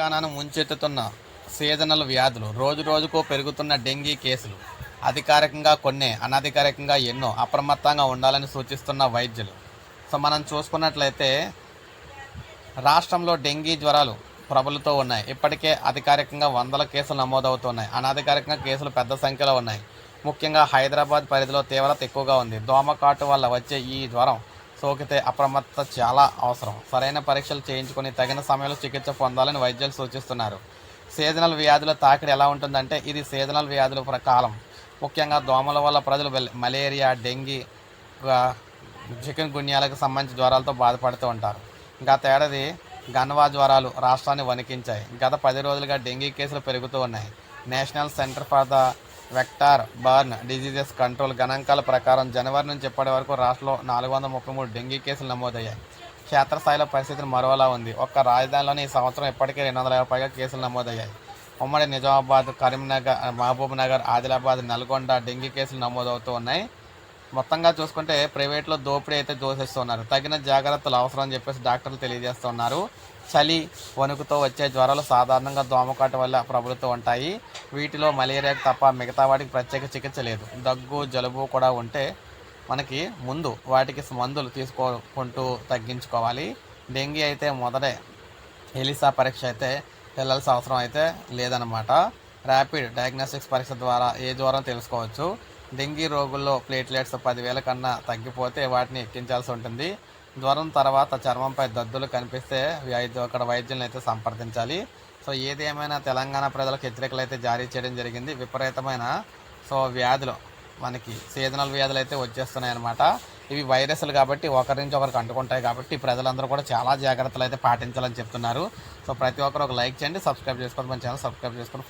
తెలంగాణను ముంచెత్తుతున్న సీజనల్ వ్యాధులు రోజు రోజుకు పెరుగుతున్న డెంగీ కేసులు అధికారికంగా కొన్ని అనధికారికంగా ఎన్నో అప్రమత్తంగా ఉండాలని సూచిస్తున్న వైద్యులు. సో మనం చూసుకున్నట్లయితే రాష్ట్రంలో డెంగీ జ్వరాలు ప్రబలుతూ ఉన్నాయి. ఇప్పటికే అధికారికంగా వందల కేసులు నమోదవుతున్నాయి. అనధికారికంగా కేసులు పెద్ద సంఖ్యలో ఉన్నాయి. ముఖ్యంగా హైదరాబాద్ పరిధిలో తీవ్రత ఎక్కువగా ఉంది. దోమకాటు వల్ల వచ్చే ఈ జ్వరం సోకితే అప్రమత్తత చాలా అవసరం. సరైన పరీక్షలు చేయించుకొని తగిన సమయంలో చికిత్స పొందాలని వైద్యులు సూచిస్తున్నారు. సీజనల్ వ్యాధుల తాకిడి ఎలా ఉంటుందంటే ఇది సీజనల్ వ్యాధుల కాలం. ముఖ్యంగా దోమల వల్ల ప్రజలు మలేరియా డెంగీ చికెన్ గుణ్యాలకు సంబంధించి జ్వరాలతో బాధపడుతూ ఉంటారు. గతేడాది గన్వా జ్వరాలు రాష్ట్రాన్ని వణికించాయి. గత పది రోజులుగా డెంగీ కేసులు పెరుగుతూ ఉన్నాయి. National Centre for the Vector Borne Diseases Control గణాంకాల ప్రకారం జనవరి నుంచి ఇప్పటి వరకు రాష్ట్రంలో నాలుగు వందల ముప్పై మూడు డెంగీ కేసులు నమోదయ్యాయి. క్షేత్రస్థాయిలో పరిస్థితి మరోలా ఉంది. ఒక్క రాజధానిలోని ఈ సంవత్సరం ఇప్పటికే రెండు వందల యాభై పైగా కేసులు నమోదయ్యాయి. ఉమ్మడి నిజామాబాద్ కరీంనగర్ మహబూబ్ నగర్ ఆదిలాబాద్ నల్గొండ డెంగీ కేసులు నమోదవుతూ ఉన్నాయి. మొత్తంగా చూసుకుంటే ప్రైవేట్లో దోపిడీ అయితే దోసేస్తున్నారు తగిన జాగ్రత్తలు అవసరం అని చెప్పేసి డాక్టర్లు తెలియజేస్తున్నారు. చలి వణుకుతో వచ్చే జ్వరాలు సాధారణంగా దోమకాటు వల్ల ప్రబలుతూ ఉంటాయి. వీటిలో మలేరియాకు తప్ప మిగతా వాటికి ప్రత్యేక చికిత్స లేదు. దగ్గు జలుబు కూడా ఉంటే మనకి ముందు వాటికి మందులు తీసుకోకుంటూ తగ్గించుకోవాలి. డెంగీ అయితే మొదటే ఎలిసా పరీక్ష అయితే వెళ్ళాల్సిన అవసరం అయితే లేదనమాట ర్యాపిడ్ డయాగ్నోస్టిక్స్ పరీక్ష ద్వారా ఏ జ్వరం తెలుసుకోవచ్చు. డెంగీ రోగుల్లో ప్లేట్లెట్స్ పదివేల కన్నా తగ్గిపోతే వాటిని ఎక్కించాల్సి ఉంటుంది. జ్వరం తర్వాత చర్మంపై దద్దులు కనిపిస్తే వైద్య అక్కడ వైద్యులను అయితే సంప్రదించాలి. సో ఏది ఏమైనా తెలంగాణ ప్రజలకు హెచ్చరికలు అయితే జారీ చేయడం జరిగింది. విపరీతమైన సో వ్యాధులు మనకి సీజనల్ వ్యాధులు అయితే వచ్చేస్తున్నాయి అనమాట ఇవి వైరస్లు కాబట్టి ఒకరి నుంచి ఒకరికి అంటుకుంటాయి కాబట్టి ప్రజలందరూ కూడా చాలా జాగ్రత్తలు అయితే పాటించాలని చెప్తున్నారు. సో ప్రతి ఒక్కరు ఒక లైక్ చేయండి సబ్స్క్రైబ్ చేసుకోండి మన ఛానల్ సబ్స్క్రైబ్ చేసుకోండి.